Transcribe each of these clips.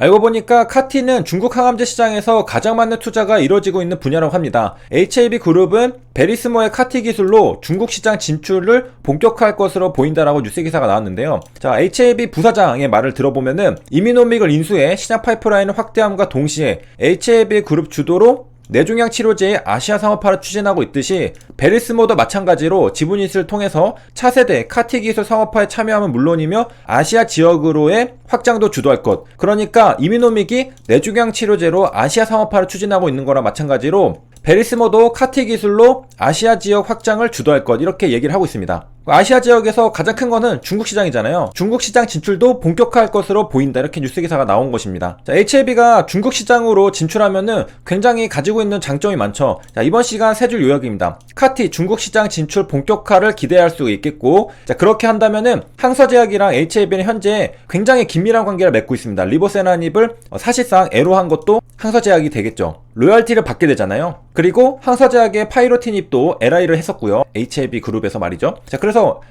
알고 보니까 카티는 중국 항암제 시장에서 가장 많은 투자가 이루어지고 있는 분야라고 합니다. HAB 그룹은 베리스모의 카티 기술로 중국 시장 진출을 본격화할 것으로 보인다라고 뉴스 기사가 나왔는데요. 자, HAB 부사장의 말을 들어보면은 이미노믹을 인수해 시장 파이프라인을 확대함과 동시에 HAB 그룹 주도로 뇌종양 치료제의 아시아 상업화를 추진하고 있듯이 베리스모도 마찬가지로 지분 인수를 통해서 차세대 카티 기술 상업화에 참여하면 물론이며 아시아 지역으로의 확장도 주도할 것. 그러니까 이미노믹이 뇌종양 치료제로 아시아 상업화를 추진하고 있는 거랑 마찬가지로 베리스모도 카티 기술로 아시아 지역 확장을 주도할 것 이렇게 얘기를 하고 있습니다. 아시아 지역에서 가장 큰 거는 중국 시장이잖아요. 중국 시장 진출도 본격화할 것으로 보인다 이렇게 뉴스 기사가 나온 것입니다. 자, HLB가 중국 시장으로 진출하면은 굉장히 가지고 있는 장점이 많죠. 자, 이번 시간 세 줄 요약입니다. 카티 중국 시장 진출 본격화를 기대할 수 있겠고, 자, 그렇게 한다면은 항서제약이랑 HLB는 현재 굉장히 긴밀한 관계를 맺고 있습니다. 리보세나닙을 어, 사실상 애로한 것도 항서제약이 되겠죠. 로열티를 받게 되잖아요. 그리고 항서제약의 파이로티닙도 LI를 했었고요. HLB 그룹에서 말이죠. 자,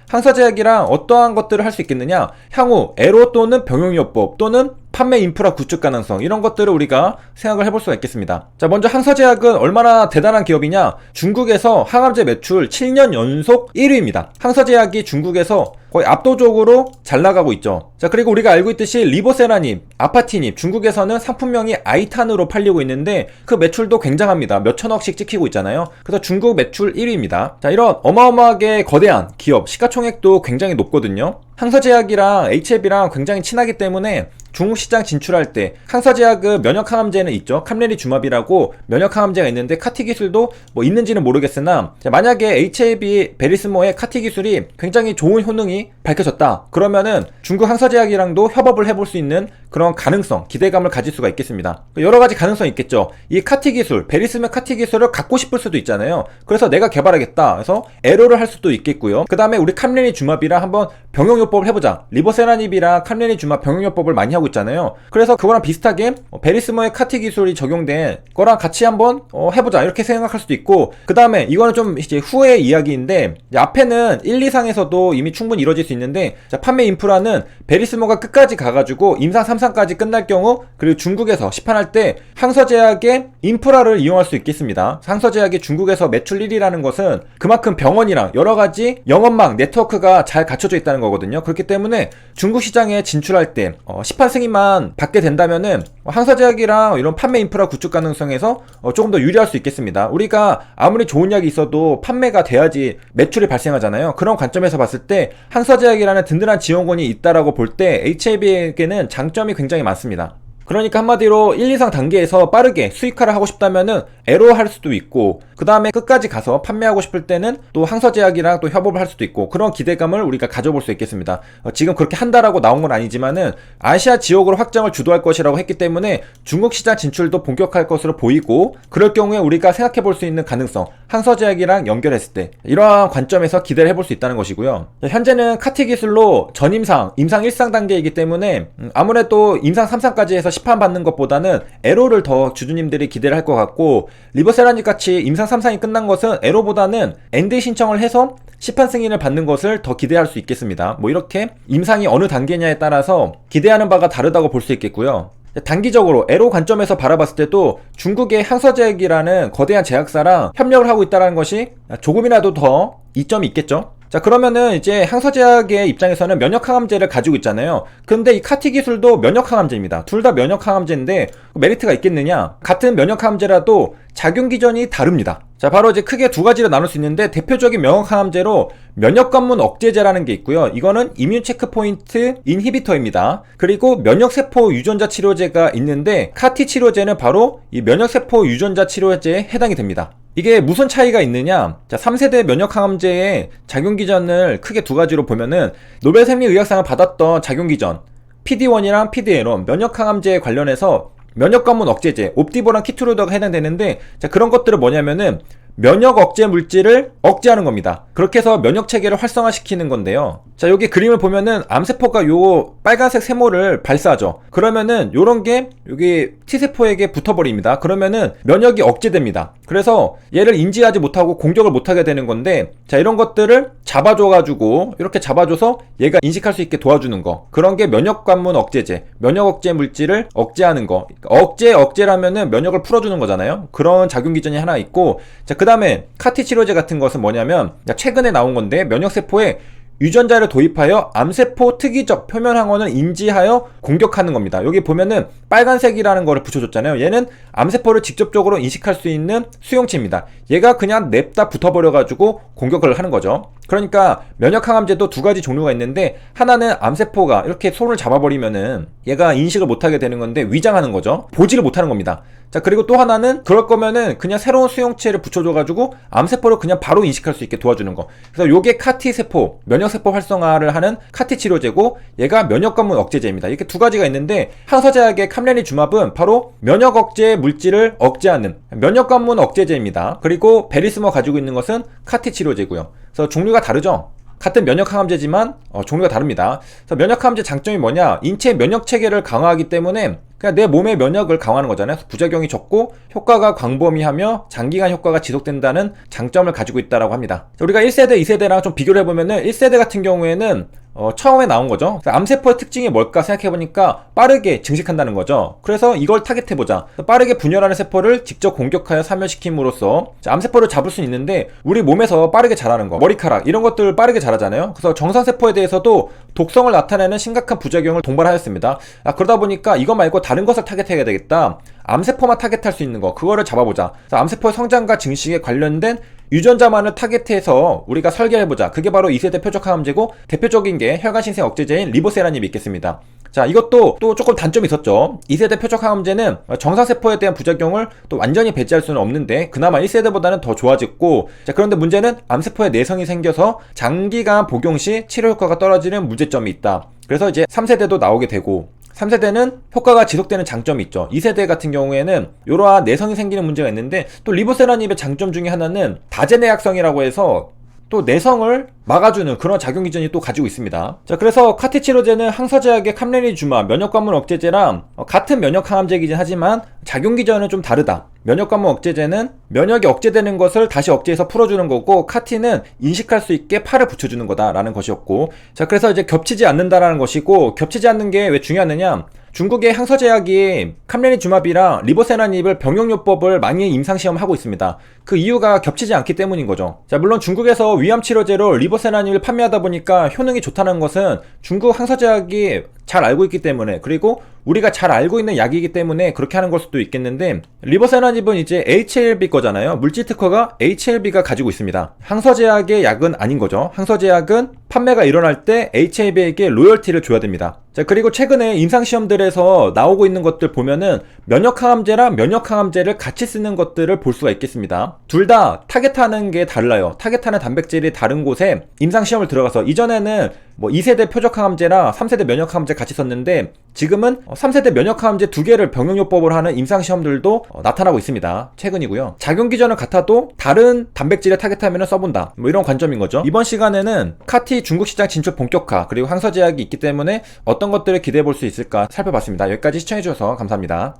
항서제약이랑 어떠한 것들을 할 수 있겠느냐? 향후 애로 또는 병용요법 또는 판매 인프라 구축 가능성 이런 것들을 우리가 생각을 해볼 수가 있겠습니다. 자, 먼저 항서제약은 얼마나 대단한 기업이냐? 중국에서 항암제 매출 7년 연속 1위입니다. 항서제약이 중국에서 거의 압도적으로 잘 나가고 있죠. 자, 그리고 우리가 알고 있듯이 리보세라닙, 아파티닙, 중국에서는 상품명이 아이탄으로 팔리고 있는데 그 매출도 굉장합니다. 몇 천억씩 찍히고 있잖아요. 그래서 중국 매출 1위입니다. 자, 이런 어마어마하게 거대한 기업, 시가총액도 굉장히 높거든요. 항서제약이랑 HLB랑 굉장히 친하기 때문에 중국 시장 진출할 때 항서제약은 면역 항암제는 있죠. 캄레리 주마비라고 면역 항암제가 있는데 카티 기술도 뭐 있는지는 모르겠으나 만약에 HAB 베리스모의 카티 기술이 굉장히 좋은 효능이 밝혀졌다. 그러면은 중국 항서제약이랑도 협업을 해볼 수 있는 그런 가능성, 기대감을 가질 수가 있겠습니다. 여러 가지 가능성이 있겠죠. 이 카티 기술, 베리스모 카티 기술을 갖고 싶을 수도 있잖아요. 그래서 내가 개발하겠다. 그래서 에로를 할 수도 있겠고요. 그 다음에 우리 캄레니 주마비랑 한번 병용요법을 해보자. 리보세라닙이랑 캄레니 주마 병용요법을 많이 하고 있잖아요. 그래서 그거랑 비슷하게 어, 베리스모의 카티 기술이 적용된 거랑 같이 한번 어, 해보자. 이렇게 생각할 수도 있고 그 다음에 이거는 좀 이제 후의 이야기인데 앞에는 1, 2상에서도 이미 충분히 이루어질 수 있는데 자, 판매 인프라는 베리스모가 끝까지 가가지고 임상 3상까지 끝날 경우 그리고 중국에서 시판할 때 항서제약의 인프라를 이용할 수 있겠습니다. 항서제약이 중국에서 매출 1위라는 것은 그만큼 병원이랑 여러 가지 영업망 네트워크가 잘 갖춰져 있다는 거거든요. 그렇기 때문에 중국 시장에 진출할 때 어, 시판 승인만 받게 된다면은 항서제약이랑 이런 판매 인프라 구축 가능성에서 어, 조금 더 유리할 수 있겠습니다. 우리가 아무리 좋은 약이 있어도 판매가 돼야지 매출이 발생하잖아요. 그런 관점에서 봤을 때 항서제약이라는 든든한 지원권이 있다라고 볼 때 HAB에게는 장점이 굉장히 많습니다. 그러니까 한마디로 1, 2상 단계에서 빠르게 수익화를 하고 싶다면은 에로 할 수도 있고 그 다음에 끝까지 가서 판매하고 싶을 때는 또 항서제약이랑 또 협업을 할 수도 있고 그런 기대감을 우리가 가져볼 수 있겠습니다. 어, 지금 그렇게 한다라고 나온 건 아니지만은 아시아 지역으로 확장을 주도할 것이라고 했기 때문에 중국 시장 진출도 본격화할 것으로 보이고 그럴 경우에 우리가 생각해 볼 수 있는 가능성 항서제약이랑 연결했을 때 이러한 관점에서 기대를 해볼 수 있다는 것이고요. 현재는 카티 기술로 전임상, 임상 1상 단계이기 때문에 음, 아무래도 임상 3상까지 해서 시판 받는 것보다는 에로를 더 주주님들이 기대를 할 것 같고 리버세라닉 같이 임상 3상이 끝난 것은 에로보다는 엔드 신청을 해서 시판 승인을 받는 것을 더 기대할 수 있겠습니다. 뭐 이렇게 임상이 어느 단계냐에 따라서 기대하는 바가 다르다고 볼 수 있겠고요. 단기적으로 에로 관점에서 바라봤을 때도 중국의 항서제약이라는 거대한 제약사랑 협력을 하고 있다는 것이 조금이라도 더 이점이 있겠죠. 자 그러면은 이제 항서제약의 입장에서는 면역항암제를 가지고 있잖아요. 근데 이 카티 기술도 면역항암제입니다. 둘 다 면역항암제인데 메리트가 있겠느냐? 같은 면역항암제라도 작용 기전이 다릅니다. 자 바로 이제 크게 두 가지로 나눌 수 있는데 대표적인 면역항암제로 면역관문 억제제라는 게 있고요. 이거는 이뮨 체크포인트 인히비터입니다. 그리고 면역세포 유전자 치료제가 있는데 카티 치료제는 바로 이 면역세포 유전자 치료제에 해당이 됩니다 이게 무슨 차이가 있느냐? 자, 3세대 면역항암제의 작용기전을 크게 두 가지로 보면은 노벨 생리의학상을 받았던 작용기전 PD1이랑 PD-L1 면역항암제에 관련해서 면역 관문 억제제 옵티보랑 키트로더가 해당되는데 자, 그런 것들은 뭐냐면은 면역 억제 물질을 억제하는 겁니다. 그렇게 해서 면역 체계를 활성화시키는 건데요. 자, 여기 그림을 보면은 암세포가 요 빨간색 세모를 발사하죠. 그러면은 요런 게 여기 T세포에게 붙어버립니다. 그러면은 면역이 억제됩니다. 그래서 얘를 인지하지 못하고 공격을 못하게 되는 건데 자, 이런 것들을 잡아줘가지고 이렇게 잡아줘서 얘가 인식할 수 있게 도와주는 거 그런 게 면역 관문 억제제 면역 억제 물질을 억제하는 거 그러니까 억제 억제라면은 면역을 풀어주는 거잖아요 그런 작용 기전이 하나 있고 자 그 다음에 카티 치료제 같은 것은 뭐냐면 최근에 나온 건데 면역 세포에 유전자를 도입하여 암세포 특이적 표면 항원을 인지하여 공격하는 겁니다. 여기 보면은 빨간색이라는 거를 붙여줬잖아요. 얘는 암세포를 직접적으로 인식할 수 있는 수용체입니다. 얘가 그냥 냅다 붙어버려가지고 공격을 하는 거죠. 그러니까 면역항암제도 두 가지 종류가 있는데 하나는 암세포가 이렇게 손을 잡아버리면은 얘가 인식을 못하게 되는 건데 위장하는 거죠. 보지를 못하는 겁니다. 자 그리고 또 하나는 그럴 거면은 그냥 새로운 수용체를 붙여줘가지고 암세포를 그냥 바로 인식할 수 있게 도와주는 거. 그래서 요게 카티 세포 면역세포 활성화를 하는 카티 치료제고 얘가 면역 관문 억제제입니다. 이렇게 두 가지가 있는데 항서제약의 캄레니 주맙은 바로 면역 억제 물질을 억제하는 면역 관문 억제제입니다. 그리고 베리스머 가지고 있는 것은 카티 치료제고요. 그래서 종류가 다르죠? 같은 면역항암제지만 어, 종류가 다릅니다. 그래서 면역항암제 장점이 뭐냐? 인체 면역 체계를 강화하기 때문에 그냥 내 몸의 면역을 강화하는 거잖아요. 부작용이 적고 효과가 광범위하며 장기간 효과가 지속된다는 장점을 가지고 있다라고 합니다. 우리가 1세대, 2세대랑 좀 비교를 해보면은 1세대 같은 경우에는 어, 처음에 나온 거죠. 암세포의 특징이 뭘까 생각해보니까 빠르게 증식한다는 거죠. 그래서 이걸 타겟해보자. 빠르게 분열하는 세포를 직접 공격하여 사멸시킴으로써 암세포를 잡을 수 있는데 우리 몸에서 빠르게 자라는 거, 머리카락 이런 것들 빠르게 자라잖아요. 그래서 정상세포에 대해서도 독성을 나타내는 심각한 부작용을 동반하였습니다. 아, 그러다 보니까 이거 말고 다른 것을 타겟해야 되겠다. 암세포만 타겟할 수 있는 거, 그거를 잡아보자. 암세포의 성장과 증식에 관련된 유전자만을 타겟해서 우리가 설계해보자. 그게 바로 2세대 표적항암제고 대표적인 게 혈관신생 억제제인 리보세라님이 있겠습니다. 자, 이것도 또 조금 단점이 있었죠. 2세대 표적항암제는 정상세포에 대한 부작용을 또 완전히 배제할 수는 없는데 그나마 1세대보다는 더 좋아졌고 자, 그런데 문제는 암세포에 내성이 생겨서 장기간 복용 시 치료 효과가 떨어지는 문제점이 있다. 그래서 이제 3세대도 나오게 되고 3세대는 효과가 지속되는 장점이 있죠. 2세대 같은 경우에는 이러한 내성이 생기는 문제가 있는데 또 리보세라닙의 장점 중에 하나는 다제내약성이라고 해서 또 내성을 막아주는 그런 작용 기전이 또 가지고 있습니다. 자, 그래서 카티치로제는 항서제약의 캄레니주마 면역관문 억제제랑 어, 같은 면역항암제이긴 하지만 작용 기전은 좀 다르다. 면역관문 억제제는 면역이 억제되는 것을 다시 억제해서 풀어주는 거고 카티는 인식할 수 있게 팔을 붙여주는 거다라는 것이었고 자 그래서 이제 겹치지 않는다라는 것이고 겹치지 않는 게 왜 중요하느냐 중국의 항서제약이 캄레니 주마비랑 리보세나닙을 병용요법을 많이 임상시험하고 있습니다. 그 이유가 겹치지 않기 때문인 거죠. 자, 물론 중국에서 위암 치료제로 리보세나닙을 판매하다 보니까 효능이 좋다는 것은 중국 항서제약이 잘 알고 있기 때문에 그리고 우리가 잘 알고 있는 약이기 때문에 그렇게 하는 걸 수도 있겠는데 리버세나닙은 이제 HLB 거잖아요. 물질 특허가 HLB가 가지고 있습니다. 항서제약의 약은 아닌 거죠. 항서제약은 판매가 일어날 때 HLB에게 로열티를 줘야 됩니다. 자, 그리고 최근에 임상시험들에서 나오고 있는 것들 보면은 면역항암제랑 면역항암제를 같이 쓰는 것들을 볼 수가 있겠습니다. 둘 다 타겟하는 게 달라요. 타겟하는 단백질이 다른 곳에 임상시험을 들어가서 이전에는 뭐 2세대 표적항암제랑 3세대 면역항암제 같이 썼는데 지금은 3세대 면역항암제 두 개를 병용요법을 하는 임상시험들도 어, 나타나고 있습니다. 최근이고요. 작용 기전은 같아도 다른 단백질에 타겟하면 써본다. 뭐 이런 관점인 거죠. 이번 시간에는 카티 중국 시장 진출 본격화 그리고 항서제약이 있기 때문에 어떤 것들을 기대해 볼 수 있을까 살펴봤습니다. 여기까지 시청해 주셔서 감사합니다.